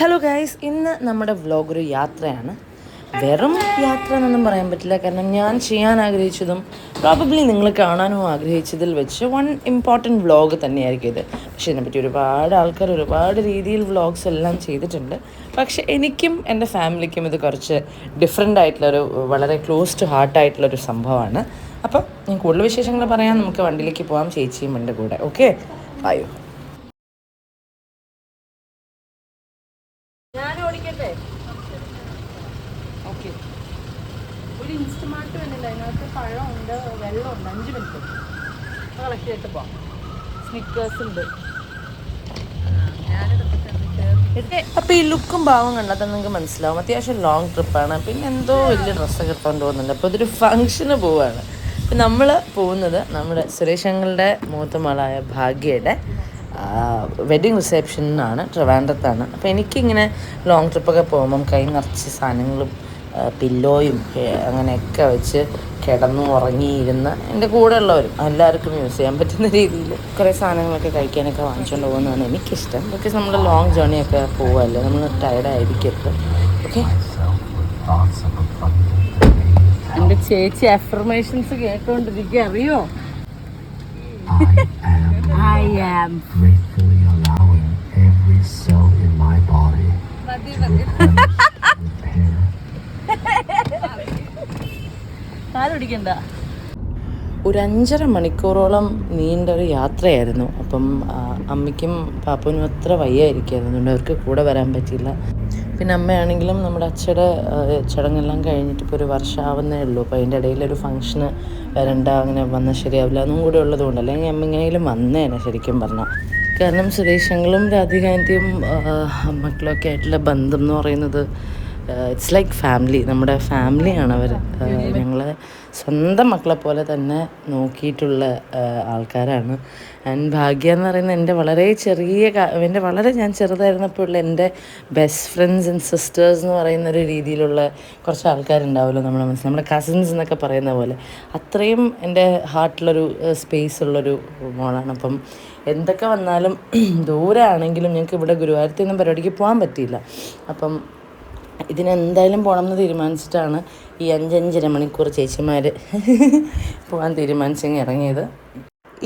Hello guys ഇന്ന് നമ്മുടെ vlog ഒരു യാത്രയാണ്. വെറും യാത്ര എന്നൊന്നും പറയാൻ പറ്റില്ല. കാരണം ഞാൻ ചെയ്യാൻ ആഗ്രഹിച്ചതും പ്രോബബ്ലി നിങ്ങൾ കാണാനും ആഗ്രഹിച്ചതിൽ വെച്ച് വൺ ഇമ്പോർട്ടന്റ് വ്ലോഗ് തന്നെയായിരിക്കും ഇത്. പക്ഷേ ഇതിനെപ്പറ്റി ഒരുപാട് ആൾക്കാർ ഒരുപാട് രീതിയിൽ വ്ലോഗ്സ് എല്ലാം ചെയ്തിട്ടുണ്ട്. പക്ഷേ എനിക്കും എന്റെ ഫാമിലിക്കും ഇത് കുറച്ച് ഡിഫറെന്റ് ആയിട്ടുള്ളൊരു വളരെ ക്ലോസ് ടു ഹാർട്ടായിട്ടുള്ളൊരു സംഭവമാണ്. അപ്പം ഞാൻ കൂടുതൽ വിശേഷങ്ങൾ പറയാൻ നമുക്ക് വണ്ടിയിലേക്ക് പോകാം ചേച്ചിയും എന്റെ കൂടെ. ഓക്കെ ആയോ ഞാൻ ഓടിക്കട്ടെ ഓക്കെ ഒരു ഇൻസ്റ്റമാർട്ട് വരുന്നില്ല അതിനകത്ത് പഴമുണ്ട് വെള്ളമുണ്ട് അഞ്ച് മിനിറ്റ് കളക്ട് ചെയ്തിട്ട് പോവാം അപ്പൊ ഈ ലുക്കും ഭാവം കണ്ടാൽ തന്നെ നിങ്ങൾക്ക് മനസ്സിലാവും. അത്യാവശ്യം ലോങ് ട്രിപ്പാണ് പിന്നെ എന്തോ വലിയ ഡ്രസ്സൊക്കെ ഇട്ടുകൊണ്ട് പോകുന്നുണ്ട്. അപ്പോൾ ഇതൊരു ഫങ്ഷന് പോവാണ്. അപ്പം നമ്മൾ പോകുന്നത് നമ്മുടെ സുരേഷങ്ങളുടെ മൂത്ത മകളായ ഭാഗ്യയുടെ വെഡിങ് റിസപ്ഷനാണ് ട്രിവാൻഡ്രത്താണ്. അപ്പോൾ എനിക്കിങ്ങനെ ലോങ് ട്രിപ്പൊക്കെ പോകുമ്പം കൈ നിറച്ച് സാധനങ്ങളും പില്ലോയും അങ്ങനെയൊക്കെ വെച്ച് കിടന്നു ഉറങ്ങിയിരുന്ന് എന്റെ കൂടെ ഉള്ളവരും എല്ലാവർക്കും യൂസ് ചെയ്യാൻ പറ്റുന്ന രീതിയിൽ കുറേ സാധനങ്ങളൊക്കെ കഴിക്കാനൊക്കെ വാങ്ങിച്ചുകൊണ്ട് പോകുന്നതാണ് എനിക്കിഷ്ടം. ബിക്കോസ് നമ്മൾ ലോങ് ജേണിയൊക്കെ പോവല്ലേ? നമ്മൾ ടയർഡായിരിക്കരുത് ഓക്കെ എന്റെ ചേച്ചി അഫർമേഷൻസ് കേട്ടോണ്ടിരിക്കുക അറിയോ? I am gratefully allowing every cell in my body to replenish, ഒരു അഞ്ചര മണിക്കൂറോളം നീണ്ടൊരു യാത്രയായിരുന്നു. അപ്പം അമ്മയ്ക്കും പാപ്പനും അത്ര വയ്യായിരിക്കുമായിരുന്നു അവർക്ക് കൂടെ വരാൻ പറ്റിയില്ല. പിന്നെ അമ്മയാണെങ്കിലും നമ്മുടെ അച്ഛയുടെ ചടങ്ങെല്ലാം കഴിഞ്ഞിട്ട് ഇപ്പോൾ ഒരു വർഷമാവുന്നേ ഉള്ളൂ. അപ്പോൾ അതിന്റെ ഇടയിൽ ഒരു ഫംഗ്ഷന് വരണ്ട അങ്ങനെ വന്നാൽ ശരിയാവില്ല. എന്നും കൂടെ ഉള്ളതുകൊണ്ട്. അല്ലെങ്കിൽ അമ്മ വന്നേനെ ശരിക്കും പറഞ്ഞാൽ കാരണം സുരേഷങ്ങളും രാധികാന്തിയും മക്കളൊക്കെ ആയിട്ടുള്ള ബന്ധം എന്ന് പറയുന്നത് ഇറ്റ്സ് ലൈക്ക് ഫാമിലി നമ്മുടെ ഫാമിലിയാണ് അവർ ഞങ്ങൾ സ്വന്തം മക്കളെ പോലെ തന്നെ നോക്കിയിട്ടുള്ള ആൾക്കാരാണ്. ആൻഡ് ഭാഗ്യ എന്ന് പറയുന്നത് എന്റെ വളരെ ചെറിയ എന്റെ വളരെ ഞാൻ ചെറുതായിരുന്നപ്പോൾ ഉള്ള എന്റെ ബെസ്റ്റ് ഫ്രണ്ട്സ് ആൻഡ് സിസ്റ്റേഴ്സ് എന്ന് പറയുന്ന ഒരു രീതിയിലുള്ള കുറച്ച് ആൾക്കാരുണ്ടാവുമല്ലോ നമ്മുടെ മനസ്സിൽ. നമ്മുടെ കസിൻസ് എന്നൊക്കെ പറയുന്ന പോലെ. അത്രയും എന്റെ ഹാർട്ടിലൊരു സ്പേസ് ഉള്ളൊരു മോളാണ്. അപ്പം എന്തൊക്കെ വന്നാലും ദൂരെ ആണെങ്കിലും ഞങ്ങൾക്ക് ഇവിടെ ഗുരുവായൂരത്തിൽ നിന്നും പരിപാടിക്ക് പോകാൻ പറ്റിയില്ല. അപ്പം ഇതിനെന്തായാലും പോകണം എന്ന് തീരുമാനിച്ചിട്ടാണ് ഈ അഞ്ചഞ്ചര മണിക്കൂർ ചേച്ചിമാർ പോകാൻ തീരുമാനിച്ചങ്ങ് ഇറങ്ങിയത്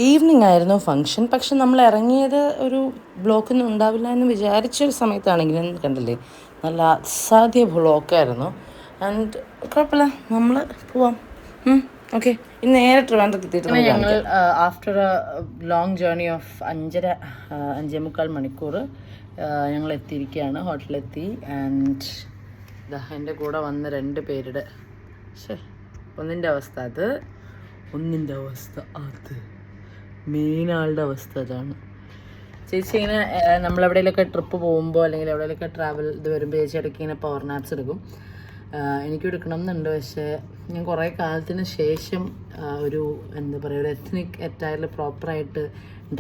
ഈവനിങ് ആയിരുന്നു ഫങ്ഷൻ പക്ഷെ നമ്മൾ ഇറങ്ങിയത് ഒരു ബ്ലോക്കൊന്നും ഉണ്ടാവില്ല എന്ന് വിചാരിച്ച ഒരു സമയത്താണെങ്കിലും കണ്ടില്ലേ? നല്ല അസാധ്യ ബ്ലോക്കായിരുന്നു. ആൻഡ് കുഴപ്പമില്ല. നമ്മൾ പോവാം. ഓക്കെ ഇന്ന് നേരെ ട്രിവാൻഡ്രത്ത് ഞങ്ങൾ after a long journey of അഞ്ചര അഞ്ചേ മുക്കാൽ മണിക്കൂർ ഞങ്ങൾ എത്തിയിരിക്കുകയാണ് ഹോട്ടലിലെത്തി ആൻഡ് ഇതാ എന്റെ കൂടെ വന്ന രണ്ട് പേരുടെ. ശേ ഒന്നിന്റെ അവസ്ഥ അത് ഒന്നിന്റെ അവസ്ഥ അത്. മെയിൻ ആളുടെ അവസ്ഥ അതാണ്. ചേച്ചി ഇങ്ങനെ നമ്മൾ നമ്മളെവിടെയെങ്കിലുമൊക്കെ ട്രിപ്പ് പോകുമ്പോൾ അല്ലെങ്കിൽ എവിടെയെങ്കിലൊക്കെ ട്രാവൽ ഇത് വരുമ്പോൾ ചേച്ചി ഇടയ്ക്ക് ഇങ്ങനെ പവർ നാപ്സ് എടുക്കും. എനിക്കും എടുക്കണം എന്നുണ്ട്. പക്ഷേ ഞാൻ കുറേ കാലത്തിന് ശേഷം ഒരു എന്താ പറയുക ഒരു എത്നിക് അറ്റയറിൽ പ്രോപ്പറായിട്ട്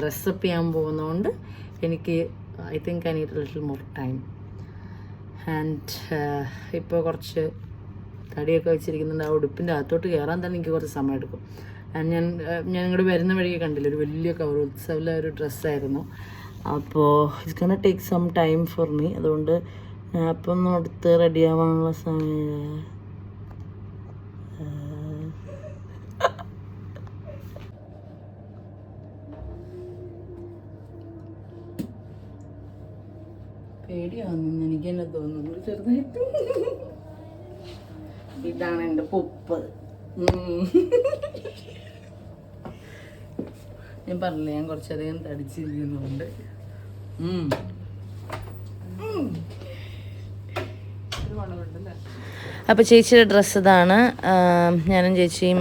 ഡ്രസ്സപ്പ് ചെയ്യാൻ പോകുന്നതുകൊണ്ട് എനിക്ക് I think I need little more time and ഇപ്പോൾ കുറച്ച് തടിയൊക്കെ വെച്ചിരിക്കുന്നുണ്ട്. ആ ഉടുപ്പിന്റെ അകത്തോട്ട് കയറാൻ തന്നെ എനിക്ക് കുറച്ച് സമയം എടുക്കും. And ഞാൻ uh, ഞാൻ ഇങ്ങോട്ട് വരുന്ന വഴിക്ക് കണ്ടില്ല ഒരു വലിയ കവർ ഉത്സവിലെ ഒരു ഡ്രസ്സായിരുന്നു അപ്പോൾ it's gonna take some time for me അതുകൊണ്ട് ഞാൻ അപ്പം ഒന്ന് റെഡിയാവാനുള്ള സമയം പേടിയാവുന്നു എനിക്ക് തന്നെ തോന്നുന്നു ചെറുതായിട്ട്. ഇതാണ് എന്റെ പുപ്പ്. ഞാൻ പറഞ്ഞില്ല ഞാൻ കുറച്ചധികം തടിച്ചിരിക്കുന്നുണ്ട്. അപ്പോൾ ചേച്ചിയുടെ ഡ്രസ്സ് ഇതാണ്. ഞാനും ചേച്ചിയും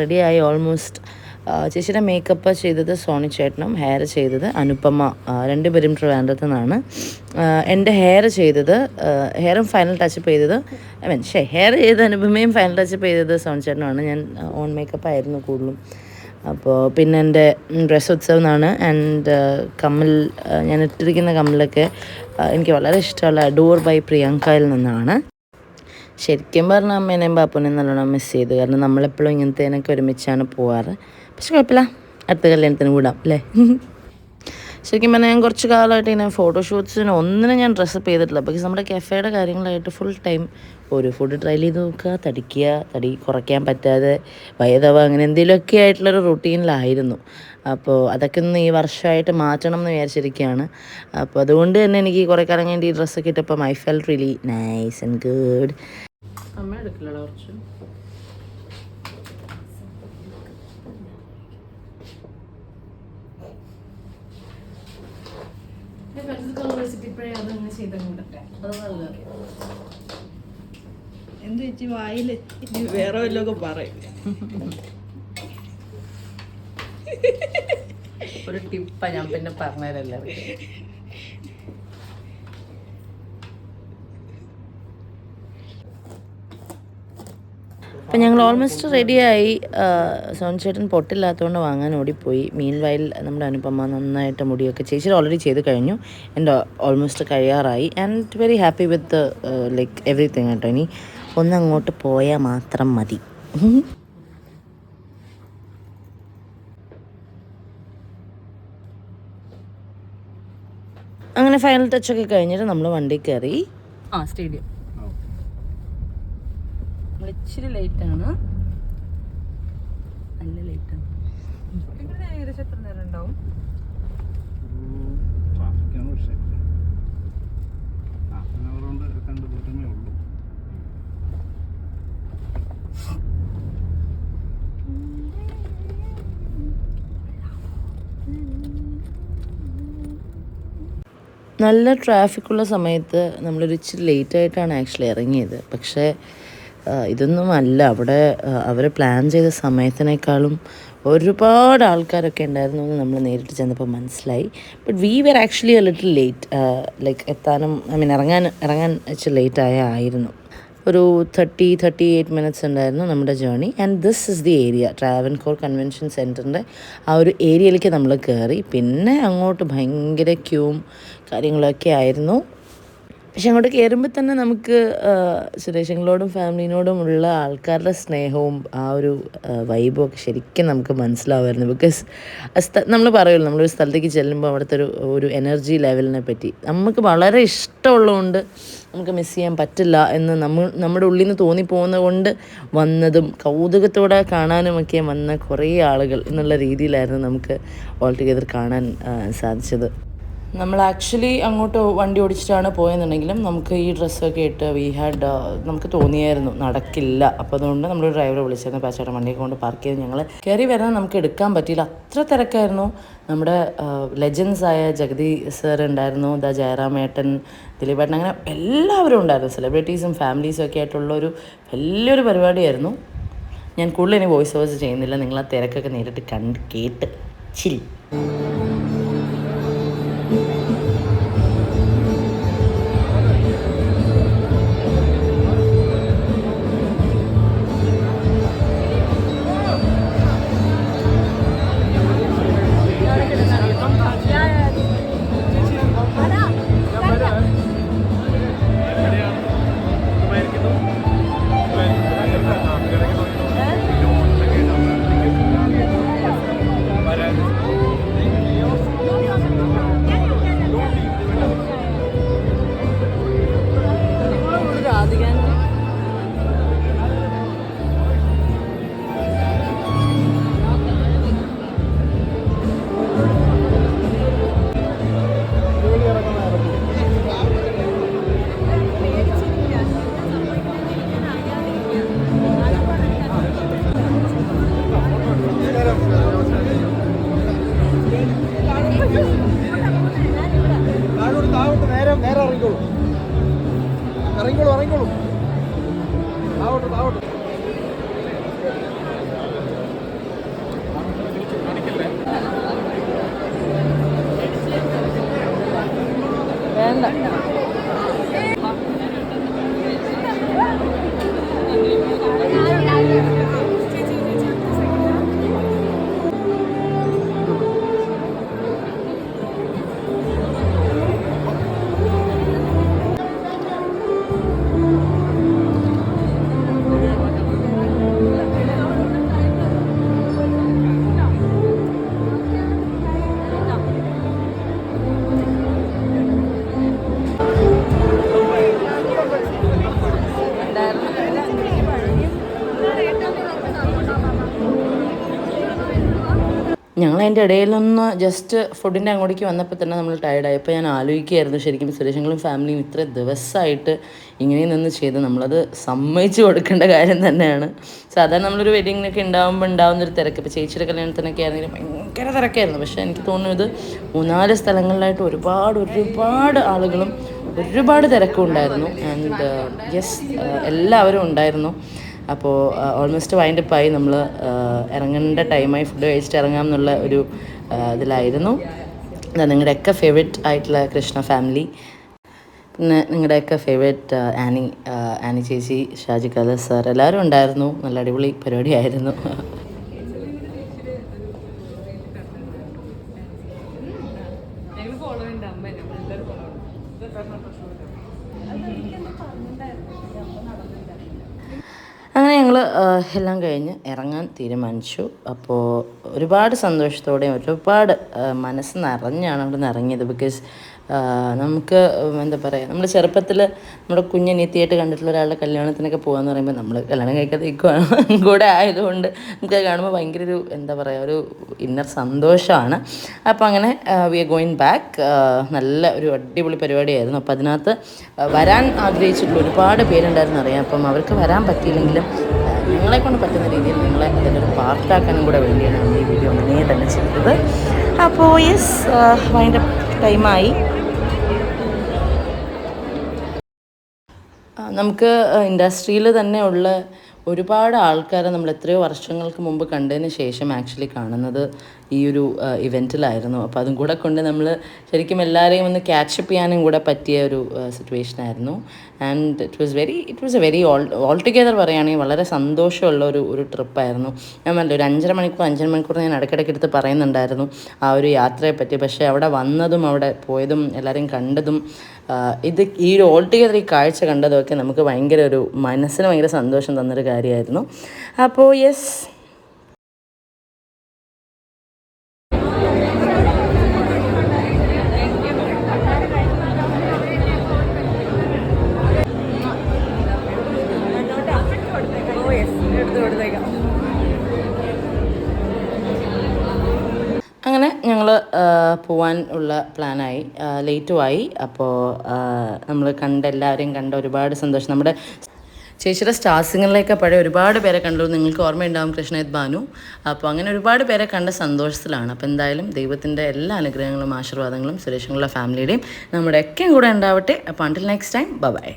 റെഡിയായി ഓൾമോസ്റ്റ് ചേച്ചിയുടെ മേക്കപ്പ് ചെയ്തത് സോണി ചേട്ടനും ഹെയർ ചെയ്തത് അനുപമ രണ്ടുപേരും ട്രിവാൻഡ്രത്ത് നിന്നാണ്. എന്റെ ഹെയർ ചെയ്തത് ഹെയറും ഫൈനൽ ടച്ചപ്പ് ചെയ്തത് ഐ മീൻ ഷേ ഹെയർ ചെയ്ത അനുപമയും ഫൈനൽ ടച്ചപ്പ് ചെയ്തത് സോണി ചേട്ടനുമാണ്. ഞാൻ ഓൺ മേക്കപ്പ് ആയിരുന്നു കൂടുതലും. അപ്പോൾ പിന്നെ എന്റെ ഡ്രസ്സ് ഉത്സവം എന്നാണ്. ആൻഡ് കമ്മൽ ഞാൻ ഇട്ടിരിക്കുന്ന കമ്മലൊക്കെ എനിക്ക് വളരെ ഇഷ്ടമുള്ള ഡോർ ബൈ പ്രിയങ്കയിൽ നിന്നാണ്. ശരിക്കും പറഞ്ഞാൽ അമ്മേനെയും പാപ്പനെയും നല്ലോണം മിസ് ചെയ്തു. കാരണം നമ്മളെപ്പോഴും ഇങ്ങനത്തേനൊക്കെ ഒരുമിച്ചാണ് പോവാറ്. പക്ഷെ കുഴപ്പമില്ല. അടുത്ത കല്യാണത്തിന് വിടാം അല്ലേ? ശരിക്കും പറഞ്ഞാൽ ഞാൻ കുറച്ച് കാലമായിട്ട് ഇങ്ങനെ ഫോട്ടോഷൂട്ട്സിന് ഒന്നിനും ഞാൻ ഡ്രസ്സപ്പ് ചെയ്തിട്ടില്ല. ബിക്കോസ് നമ്മുടെ കഫേയുടെ കാര്യങ്ങളായിട്ട് ഫുൾ ടൈം ഒരു ഫുഡ് ട്രൈ ചെയ്ത് നോക്കുക തടിക്കുക തടി കുറയ്ക്കാൻ പറ്റാതെ വയതവ അങ്ങനെ എന്തെങ്കിലുമൊക്കെ ആയിട്ടുള്ളൊരു റുട്ടീനിലായിരുന്നു അപ്പോൾ അതൊക്കെ ഒന്ന് ഈ വർഷമായിട്ട് മാറ്റണം എന്ന് വിചാരിച്ചിരിക്കുകയാണ്. അപ്പോൾ അതുകൊണ്ട് തന്നെ എനിക്ക് കുറേ കാലം കഴിഞ്ഞ് ഈ ഡ്രസ്സൊക്കെ ഇട്ടപ്പം I felt really nice and good അമ്മ എടുക്കില്ല കുറച്ച്. എന്ത് വെച്ച് വായിൽ ഇനി വേറെ വല്ലതൊക്കെ പറയും. ഒരു ടിപ്പാ ഞാൻ പിന്നെ പറഞ്ഞുതരല്ലേ അപ്പം ഞങ്ങൾ ഓൾമോസ്റ്റ് റെഡിയായി സോൺ ചേട്ടൻ പൊട്ടില്ലാത്തതുകൊണ്ട് വാങ്ങാൻ ഓടിപ്പോയി. മീൻ വയൽ നമ്മുടെ അനുപമ നന്നായിട്ട് മുടിയൊക്കെ ചേച്ചി ഓൾറെഡി ചെയ്ത് കഴിഞ്ഞു. എന്റെ ഓൾമോസ്റ്റ് കഴിയാറായി. And very happy with like everything കേട്ടോ. ഇനി ഒന്നങ്ങോട്ട് പോയാൽ മാത്രം മതി. അങ്ങനെ ഫൈനൽ ടച്ചൊക്കെ കഴിഞ്ഞിട്ട് നമ്മൾ വണ്ടി കയറി. ആ സ്റ്റേഡിയം. നമ്മൾ ഇച്ചിരി ലേറ്റ് ആണ്. നല്ല ലേറ്റ് ആണ്. ഏകദേശം എത്ര നേരം ഉണ്ടാവും? ട്രാഫിക്കാണ് പക്ഷേ. ഹാഫ് ആൻ അവർ കൊണ്ട് എത്തേണ്ട ദൂരമേ ഉള്ളൂ. നല്ല ട്രാഫിക്കുള്ള സമയത്ത് നമ്മളൊരു ഇച്ചിരി ലേറ്റ് ആയിട്ടാണ് ആക്ച്വലി ഇറങ്ങിയത്. പക്ഷേ ഇതൊന്നും അല്ല അവിടെ അവർ പ്ലാൻ ചെയ്ത സമയത്തിനേക്കാളും ഒരുപാട് ആൾക്കാരൊക്കെ ഉണ്ടായിരുന്നു എന്ന് നമ്മൾ നേരിട്ട് ചെന്നപ്പോൾ മനസ്സിലായി. But we were actually a little late like എത്താനും ഐ മീൻ ഇറങ്ങാൻ ഇറങ്ങാൻ വെച്ച് ലേറ്റ് ആയ ആയിരുന്നു. ഒരു തേർട്ടി തേർട്ടി എയ്റ്റ് മിനിറ്റ്സ് ഉണ്ടായിരുന്നു നമ്മുടെ journey and this is the area Travancore convention സെന്ററിന്റെ ആ ഒരു ഏരിയയിലേക്ക് നമ്മൾ കയറി പിന്നെ അങ്ങോട്ട് ഭയങ്കര ക്യൂം കാര്യങ്ങളൊക്കെ ആയിരുന്നു. പക്ഷെ അങ്ങോട്ട് കയറുമ്പോൾ തന്നെ നമുക്ക് സുരേഷങ്ങളോടും ഫാമിലിനോടും ഉള്ള ആൾക്കാരുടെ സ്നേഹവും ആ ഒരു വൈബും ഒക്കെ ശരിക്കും നമുക്ക് മനസ്സിലാവുമായിരുന്നു ബിക്കോസ് നമ്മൾ പറയുമല്ലോ നമ്മളൊരു സ്ഥലത്തേക്ക് ചെല്ലുമ്പോൾ അവിടുത്തെ ഒരു ഒരു എനർജി ലെവലിനെ പറ്റി. നമുക്ക് വളരെ ഇഷ്ടമുള്ളതുകൊണ്ട് നമുക്ക് മിസ് ചെയ്യാൻ പറ്റില്ല എന്ന് നമ്മൾ നമ്മുടെ ഉള്ളിൽ നിന്ന് തോന്നിപ്പോകുന്നത് കൊണ്ട് വന്നതും കൗതുകത്തോടെ കാണാനുമൊക്കെ വന്ന കുറേ ആളുകൾ എന്നുള്ള രീതിയിലായിരുന്നു നമുക്ക് ഓൾ ടുഗെദർ കാണാൻ സാധിച്ചത്. നമ്മൾ ആക്ച്വലി അങ്ങോട്ട് വണ്ടി ഓടിച്ചിട്ടാണ് പോയെന്നുണ്ടെങ്കിലും നമുക്ക് ഈ ഡ്രസ്സൊക്കെ ഇട്ട് വി ഹാഡ് നമുക്ക് തോന്നിയായിരുന്നു. നടക്കില്ല. അപ്പോൾ അതുകൊണ്ട് നമ്മൾ ഡ്രൈവറെ വിളിച്ചിരുന്നു. പാച്ചേട്ടൻ വണ്ടിയൊക്കെ കൊണ്ട് പാർക്ക് ചെയ്ത് ഞങ്ങൾ കയറി വരാൻ നമുക്ക് എടുക്കാൻ പറ്റിയില്ല. അത്ര തിരക്കായിരുന്നു. നമ്മുടെ ലെജൻസ് ആയ ജഗതി സർ ഉണ്ടായിരുന്നു. ദ ജയറാമേട്ടൻ ദിലീപേട്ടൻ അങ്ങനെ എല്ലാവരും ഉണ്ടായിരുന്നു. സെലിബ്രിറ്റീസും ഫാമിലീസും ഒക്കെ ആയിട്ടുള്ള ഒരു വലിയൊരു പരിപാടിയായിരുന്നു. ഞാൻ കൂടുതൽ ഇനി വോയിസ് ഓവേഴ്സ് ചെയ്യുന്നില്ല. നിങ്ങൾ ആ തിരക്കൊക്കെ നേരിട്ട് കണ്ട് കേട്ട്. ചിൽ. ഇറങ്ങിക്കോളൂ ഇറങ്ങിക്കോളൂ. ഞങ്ങൾ ഇടയിൽ ഇടയിലൊന്ന് ജസ്റ്റ് ഫുഡിന്റെ അങ്ങോട്ടേക്ക് വന്നപ്പോൾ തന്നെ നമ്മൾ ടയർഡായി അപ്പോൾ ഞാൻ ആലോചിക്കുകയായിരുന്നു ശരിക്കും സുരേഷങ്ങളും ഫാമിലിയും ഇത്ര ദിവസമായിട്ട് ഇങ്ങനെ നിന്ന് ചെയ്ത് നമ്മളത് സമ്മതിച്ച് കൊടുക്കേണ്ട കാര്യം തന്നെയാണ്. സാധാരണ നമ്മളൊരു വെഡിങ്ങിനൊക്കെ ഉണ്ടാകുമ്പോൾ ഉണ്ടാകുന്ന ഒരു തിരക്ക്. ഇപ്പോൾ ചേച്ചിയുടെ കല്യാണത്തിനൊക്കെ ആണെങ്കിലും ഭയങ്കര തിരക്കായിരുന്നു. പക്ഷേ എനിക്ക് തോന്നുന്നു ഇത് മൂന്നാൽ സ്ഥലങ്ങളിലായിട്ട് ഒരുപാട് ഒരുപാട് ആളുകളും ഒരുപാട് തിരക്കും ഉണ്ടായിരുന്നു. ആൻഡ് യെസ് എല്ലാവരും ഉണ്ടായിരുന്നു. അപ്പോൾ ഓൾമോസ്റ്റ് വൈൻഡപ്പ് ആയി നമ്മൾ ഇറങ്ങേണ്ട ടൈമായി ഫുഡ് കഴിച്ചിട്ട് ഇറങ്ങാം എന്നുള്ള ഒരു ഇതിലായിരുന്നു. ഇതാ നിങ്ങളുടെയൊക്കെ ഫേവറേറ്റ് ആയിട്ടുള്ള കൃഷ്ണ ഫാമിലി പിന്നെ നിങ്ങളുടെയൊക്കെ ഫേവറേറ്റ് ആനി ആനി ചേച്ചി ഷാജി കല സാർ എല്ലാവരും ഉണ്ടായിരുന്നു. നല്ല അടിപൊളി പരിപാടിയായിരുന്നു ഞങ്ങൾ ഫോളോ ഉണ്ട് അമ്മ ഞങ്ങൾ എല്ലാവരും ഫോളോ അങ്ങനെ ഞങ്ങൾ എല്ലാം കഴിഞ്ഞ് ഇറങ്ങാൻ തീരുമാനിച്ചു. അപ്പോൾ ഒരുപാട് സന്തോഷത്തോടെയും ഒരുപാട് മനസ്സ് നിറഞ്ഞാണ് അവിടെ നിന്ന് ഇറങ്ങിയത്. ബിക്കോസ് നമുക്ക് എന്താ പറയുക നമ്മൾ ചെറുപ്പത്തിൽ നമ്മുടെ കുഞ്ഞനിയത്തിയായിട്ട് കണ്ടിട്ടുള്ള ഒരാളുടെ കല്യാണത്തിനൊക്കെ പോകാന്ന് പറയുമ്പോൾ നമ്മൾ കല്യാണം കഴിക്കാതെ നിൽക്കുകയാണ് കൂടെ ആയതുകൊണ്ട് നമുക്ക് കാണുമ്പോൾ ഭയങ്കര ഒരു എന്താ പറയുക ഒരു ഇന്നർ സന്തോഷമാണ്. അപ്പോൾ അങ്ങനെ വി ആർ ഗോയിങ് ബാക്ക് നല്ല ഒരു അടിപൊളി പരിപാടിയായിരുന്നു. അപ്പോൾ അതിനകത്ത് വരാൻ ആഗ്രഹിച്ചിട്ടുള്ള ഒരുപാട് പേരുണ്ടായിരുന്നു അറിയാം. അപ്പം അവർക്ക് വരാൻ പറ്റിയില്ലെങ്കിലും ആ, ഞങ്ങളെ കൊണ്ട് പറ്റുന്ന രീതിയിൽ നിങ്ങളെ അതിന്റെ ഒരു പാർട്ടാക്കാനും കൂടെ വേണ്ടിയാണ് നമ്മൾ ഈ വീഡിയോ അങ്ങനെ തന്നെ ചെയ്തത്. അപ്പോൾ യെസ് വൈൻഡ് ടൈമായി നമുക്ക് ഇൻഡസ്ട്രിയിൽ തന്നെ ഉള്ള ഒരുപാട് ആൾക്കാരെ നമ്മൾ എത്രയോ വർഷങ്ങൾക്ക് മുമ്പ് കണ്ടതിന് ശേഷം ആക്ച്വലി കാണുന്നത് ഈ ഒരു ഇവന്റിലായിരുന്നു അപ്പോൾ അതും കൂടെ കൊണ്ട് നമ്മൾ ശരിക്കും എല്ലാവരെയും ഒന്ന് ക്യാച്ചപ്പ് ചെയ്യാനും കൂടെ പറ്റിയ ഒരു സിറ്റുവേഷൻ ആയിരുന്നു. And it was very it was a very all all together പറയുകയാണെങ്കിൽ വളരെ സന്തോഷമുള്ള ഒരു ഒരു ട്രിപ്പായിരുന്നു ഞാൻ പറഞ്ഞില്ല ഒരു അഞ്ചര മണിക്കൂർ അഞ്ചര മണിക്കൂർ ഞാൻ ഇടയ്ക്കിടയ്ക്ക് എടുത്ത് പറയുന്നുണ്ടായിരുന്നു ആ ഒരു യാത്രയെ പറ്റി. പക്ഷേ അവിടെ വന്നതും അവിടെ പോയതും എല്ലാവരെയും കണ്ടതും ഇത് ഈ ഒരു ഓൾ ടുഗെദർ ഈ കാഴ്ച കണ്ടതൊക്കെ നമുക്ക് ഭയങ്കര ഒരു മനസ്സിന് ഭയങ്കര സന്തോഷം തന്നൊരു കാര്യമായിരുന്നു. അപ്പോൾ യെസ് പോവാൻ ഉള്ള പ്ലാനായി ലേറ്റുമായി അപ്പോൾ നമ്മൾ കണ്ട എല്ലാവരെയും കണ്ട ഒരുപാട് സന്തോഷം. നമ്മുടെ ചേച്ചിയുടെ സ്റ്റാർസിങ്ങളിലേക്ക് പഴയ ഒരുപാട് പേരെ കണ്ടു. നിങ്ങൾക്ക് ഓർമ്മയുണ്ടാവും കൃഷ്ണയത് ബാനു. അപ്പോൾ അങ്ങനെ ഒരുപാട് പേരെ കണ്ട സന്തോഷത്തിലാണ്. അപ്പോൾ എന്തായാലും ദൈവത്തിന്റെ എല്ലാ അനുഗ്രഹങ്ങളും ആശീർവാദങ്ങളും സുരേഷങ്ങളുടെ ഫാമിലിയുടെയും നമ്മുടെയൊക്കെയും കൂടെ ഉണ്ടാവട്ടെ. അപ്പോൾ അണ്ടിൽ നെക്സ്റ്റ് ടൈം ബൈ